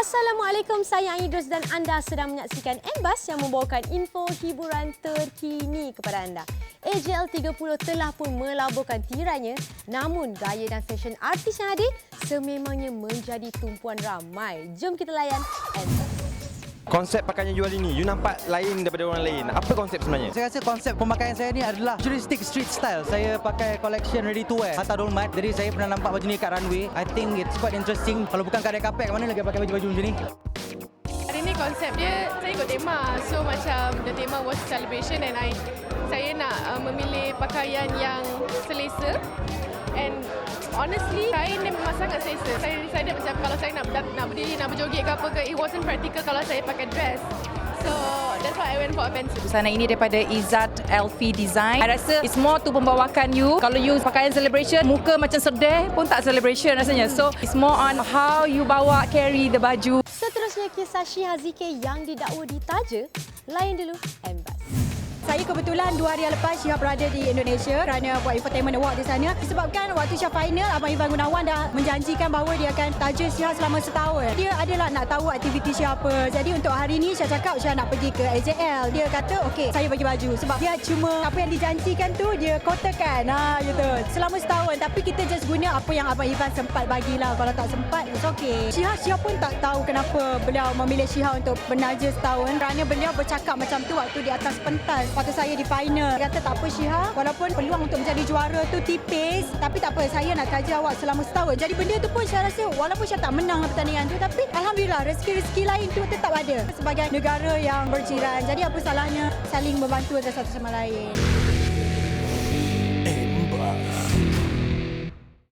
Assalamualaikum, saya Idrus dan anda sedang menyaksikan Embas yang membawakan info hiburan terkini kepada anda. AJL 30 telah pun melaburkan tirainya namun gaya dan fashion artis yang hadir sememangnya menjadi tumpuan ramai. Jom kita layan Embas. Konsep pakaian you jual ini, you nampak lain daripada orang lain. Apa konsep sebenarnya? Saya rasa konsep pemakaian saya ni adalah futuristic street style. Saya pakai collection ready to wear. Hatta Dolmat. Jadi saya pernah nampak baju ni kat runway. I think it's quite interesting. Kalau bukan kat kapek, kat mana lagi pakai baju-baju macam ni? Hari ni konsep dia saya ikut tema. So macam the tema was celebration and I saya nak uh, memilih pakaian yang selesa and honestly kain ni memang sangat selesa. Saya decided macam kalau saya nak nak berdiri nak berjoget ke apa ke it wasn't practical kalau saya pakai dress. So that's why I went for a pants. Busana ini daripada Izzat Elfi Design. I rasa it's more to membawakan you. Kalau you pakaian celebration, muka macam sedih pun tak celebration rasanya. So it's more on how you bawa carry the baju. Seterusnya kisah Syiha Zikir yang didakwa ditaja. Lain dulu Embas. Saya kebetulan dua hari lepas Syah berada di Indonesia kerana buat infotainment award di sana. Disebabkan waktu Syah final, Abang Ivan Gunawan dah menjanjikan bahawa dia akan taja Syah selama setahun. Dia adalah nak tahu aktiviti Syah apa. Jadi untuk hari ini Syah cakap Syah nak pergi ke AJL. Dia kata okey saya bagi baju. Sebab dia cuma apa yang dijanjikan tu dia kotakan. Ha, gitu. Selama setahun. Tapi kita just guna apa yang Abang Ivan sempat bagilah. Kalau tak sempat, it's okay. Syah, Syah pun tak tahu kenapa beliau memilih Syah untuk bernaja setahun. Kerana beliau bercakap macam tu waktu di atas pentas waktu saya di final. Dia kata tak apa Syiha, walaupun peluang untuk menjadi juara tu tipis, tapi tak apa, saya nak kaji awak selama setahun. Jadi benda tu pun saya rasa walaupun saya tak menang pertandingan tu, tapi Alhamdulillah rezeki-rezeki lain tu tetap ada sebagai negara yang berjiran. Jadi apa salahnya saling membantu antara satu sama lain.